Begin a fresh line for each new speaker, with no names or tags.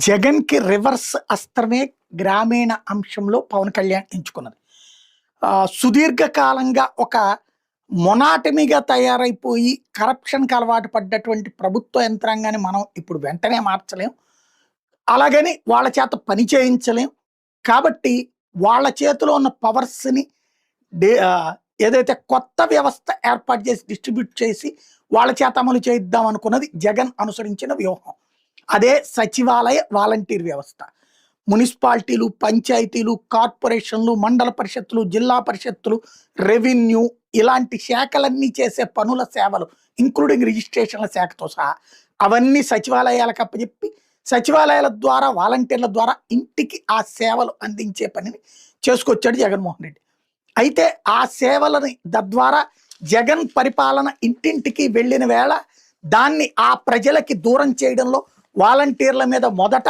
జగన్కి రివర్స్ అస్త్రమే గ్రామీణ అంశంలో పవన్ కళ్యాణ్ ఎంచుకున్నది. సుదీర్ఘకాలంగా ఒక మొనాటమీగా తయారైపోయి కరప్షన్కి అలవాటు పడ్డటువంటి ప్రభుత్వ యంత్రాంగాన్ని మనం ఇప్పుడు వెంటనే మార్చలేం. అలాగని వాళ్ళ చేత పని చేయించలేం. కాబట్టి వాళ్ళ చేతిలో ఉన్న పవర్స్ని డే ఏదైతే కొత్త వ్యవస్థ ఏర్పాటు చేసి డిస్ట్రిబ్యూట్ చేసి వాళ్ళ చేత అమలు చేయిద్దాం అనుకున్నది జగన్ అనుసరించిన వ్యూహం. అదే సచివాలయ వాలంటీర్ వ్యవస్థ. మున్సిపాలిటీలు పంచాయతీలు కార్పొరేషన్లు మండల పరిషత్తులు జిల్లా పరిషత్తులు రెవెన్యూ ఇలాంటి శాఖలన్నీ చేసే పనుల సేవలు ఇంక్లూడింగ్ రిజిస్ట్రేషన్ల శాఖతో సహా అవన్నీ సచివాలయాలకు అప్పచెప్పి సచివాలయాల ద్వారా వాలంటీర్ల ద్వారా ఇంటికి ఆ సేవలు అందించే పనిని చేసుకొచ్చాడు జగన్మోహన్ రెడ్డి. అయితే ఆ సేవలని తద్వారా జగన్ పరిపాలన ఇంటింటికి వెళ్ళిన వేళ దాన్ని ఆ ప్రజలకి దూరం చేయడంలో వాలంటీర్ల మీద మొదట